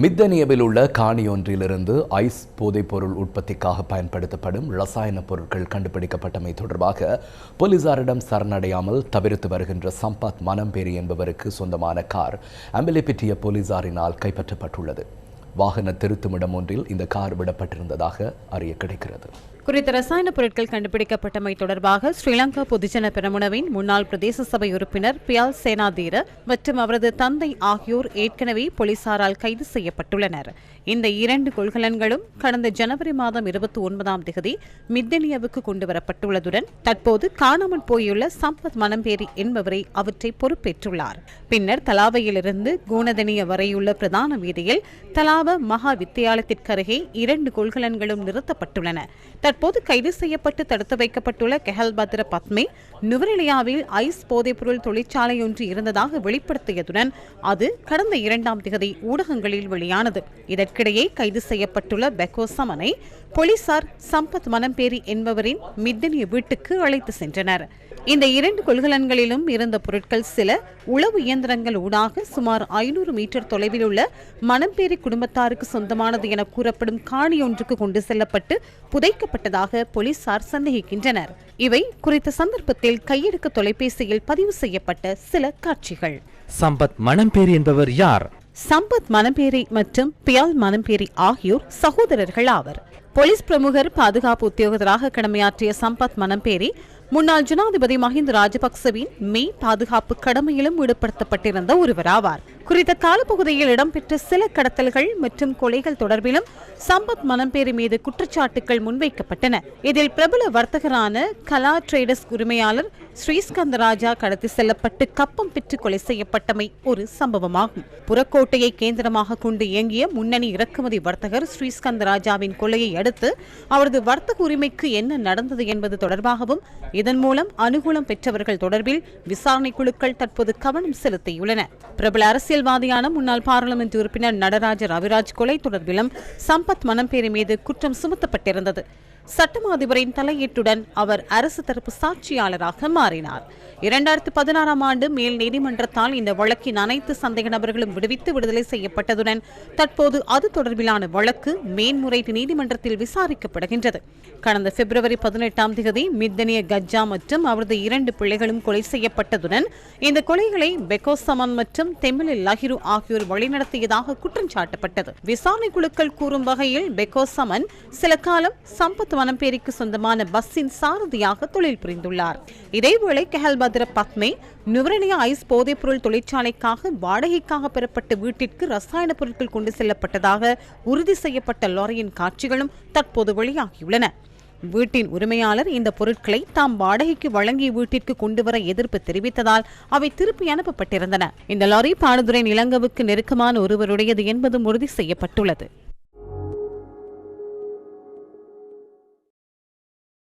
மித்தனியவில் உள்ள காணி ஒன்றிலிருந்து ஐஸ் போதைப்பொருள் உற்பத்திக்காக பயன்படுத்தப்படும் ரசாயன பொருட்கள் கண்டுபிடிக்கப்பட்டமை தொடர்பாக போலீசாரிடம் சரணடையாமல் தவிர்த்து வருகின்ற சம்பத் மனம்பேரி என்பவருக்கு சொந்தமான கார் அம்பிலிப்பிட்டிய போலீசாரினால் கைப்பற்றப்பட்டுள்ளது. வாகன திருத்துமிடம் ஒன்றில் இந்த கார் விடப்பட்டிருந்ததாக அறிய கிடைக்கிறது. குறித்த ரசாயன பொருட்கள் கண்டுபிடிக்கப்பட்டமை தொடர்பாக ஸ்ரீலங்கா பொதுஜன பெரமுனவின் முன்னாள் பிரதேச சபை உறுப்பினர் பியால் சேனாதீர மற்றும் அவரது தந்தை ஆகியோர் ஏற்கனவே போலீசாரால் கைது செய்யப்பட்டுள்ளனர். இந்த இரண்டு கொள்கலன்களும் கடந்த ஜனவரி மாதம் இருபத்தி ஒன்பதாம் தேதி மித்தனியாவுக்கு கொண்டுவரப்பட்டுள்ளதுடன் தற்போது காணாமல் போயுள்ள சம்பத் மனம்பேரி என்பவரை அவற்றை பொறுப்பேற்றுள்ளார். பின்னர் தலாவையிலிருந்து கூனதனிய வரையுள்ள பிரதான வீதியில் தலாவ மகா வித்தியாலயத்திற்கருகே இரண்டு கொள்கலன்களும் நிறுத்தப்பட்டுள்ளன. தற்போது கைது செய்யப்பட்டு தடுத்து வைக்கப்பட்டுள்ள கெஹல் பத்ர பத்மே நுவரெலியாவில் ஐஸ் போதைப்பொருள் தொழிற்சாலை ஒன்று இருந்ததாக வெளிப்படுத்தியதுடன் அது கடந்த இரண்டாம் திகதி ஊடகங்களில் வெளியானது. இதற்கிடையே கைது செய்யப்பட்டுள்ள பெக்கோ சமனை போலீசார் சம்பத் மனம்பேரி என்பவரின் மித்தனிய வீட்டுக்கு அழைத்து சென்றனர். இந்த இரண்டு கொள்கலன்களிலும் இருந்த பொருட்கள் சில உளவு இயந்திரங்கள் ஊடாக சுமார் ஐநூறு மீட்டர் தொலைவில் உள்ள மணம்பேரி குடும்பத்தாருக்கு சொந்தமானது என கூறப்படும் காணி ஒன்றுக்கு கொண்டு செல்லப்பட்டு புதைக்கப்பட்டதாக போலீசார் சந்தேகிக்கின்றனர். இவை குறித்த சந்தர்ப்பத்தில் கையெடுக்க தொலைபேசியில் பதிவு செய்யப்பட்ட சில காட்சிகள். சம்பத் மணம்பேரி என்பவர் யார்? சம்பத் மனம்பேரி மற்றும் பியால் மனம்பேரி ஆகியோர் சகோதரர்கள் ஆவர். போலீஸ் பிரமுகர் பாதுகாப்பு உத்தியோகத்தராக கடமையாற்றிய சம்பத் மனம்பேரி முன்னாள் ஜனாதிபதி மஹிந்த ராஜபக்சவின் மெய் பாதுகாப்பு கடமையிலும் ஈடுபடுத்தப்பட்டிருந்த ஒருவராவார். குறித்த காலப்பகுதியில் இடம்பெற்ற சில கடத்தல்கள் மற்றும் கொலைகள் தொடர்பிலும் சம்பத் மனம்பேரி மீது குற்றச்சாட்டுகள் முன்வைக்கப்பட்டன. இதில் பிரபல வர்த்தகரான கலா ட்ரேடர்ஸ் உரிமையாளர் ஸ்ரீஸ்கந்த ராஜா கடத்தி செல்லப்பட்டு கப்பம் பெற்று கொலை செய்யப்பட்டமை ஒரு சம்பவமாகும். புறக்கோட்டையை கேந்திரமாக கொண்டு இயங்கிய முன்னணி இறக்குமதி வர்த்தகர் ஸ்ரீஸ்கந்த ராஜாவின் கொலையை அடுத்து அவரது வர்த்தக உரிமைக்கு என்ன நடந்தது என்பது தொடர்பாகவும் இதன் மூலம் அனுகூலம் பெற்றவர்கள் தொடர்பில் விசாரணை குழுக்கள் தற்போது கவனம் செலுத்தியுள்ளன. பிரபல அரசியல்வாதியான முன்னாள் பாராளுமன்ற உறுப்பினர் நடராஜ ரவிராஜ் கொலை தொடர்பிலும் சம்பத் மனம்பேரி மீது குற்றம் சுமத்தப்பட்டிருந்தது. சட்டம் அதிபரின் தலையீட்டுடன் அவர் அரசு தரப்பு சாட்சியாளராக மாறினார். இரண்டாயிரத்து பதினாறாம் ஆண்டு மேல் நீதிமன்றத்தால் இந்த வழக்கின் அனைத்து சந்தேக நபர்களும் விடுவித்து விடுதலை செய்யப்பட்டதுடன் தற்போது அது தொடர்பிலான வழக்கு மேன்முறையீட்டு நீதிமன்றத்தில் விசாரிக்கப்படுகின்றது. கடந்த பிப்ரவரி பதினெட்டாம் தேதி மித்தனிய கஜ்ஜா மற்றும் அவரது இரண்டு பிள்ளைகளும் கொலை செய்யப்பட்டதுடன் இந்த கொலைகளை பெக்கோசமன் மற்றும் தெமிலில் லஹிரு ஆகியோர் வழிநடத்தியதாக குற்றம் சாட்டப்பட்டது. விசாரணை குழுக்கள் கூறும் வகையில் பெக்கோசமன் சில காலம் சம்பத் வனப்பேரிக்கு சொந்தமான பஸ்ஸின் சாரதியாக தொழில் புரிந்துள்ளார். இதேவேளை கெஹல்பத்ர பத்மே நுவரலியா ஐஸ் போதைப்பொருள் தொழிற்சாலைக்காக வாடகைக்காக பெறப்பட்ட வீட்டிற்கு ரசாயன பொருட்கள் கொண்டு செல்லப்பட்டதாக உறுதி செய்யப்பட்ட லாரியின் காட்சிகளும் தற்போது வெளியாகியுள்ளன. வீட்டின் உரிமையாளர் இந்த பொருட்களை தாம் வாடகைக்கு வழங்கிய வீட்டிற்கு கொண்டுவர எதிர்ப்பு தெரிவித்ததால் அவை திருப்பி அனுப்பப்பட்டிருந்தன. இந்த லாரி பாடுதுறை நிலங்கவுக்கு நெருக்கமான ஒருவருடையது என்பதும் உறுதி செய்யப்பட்டுள்ளது.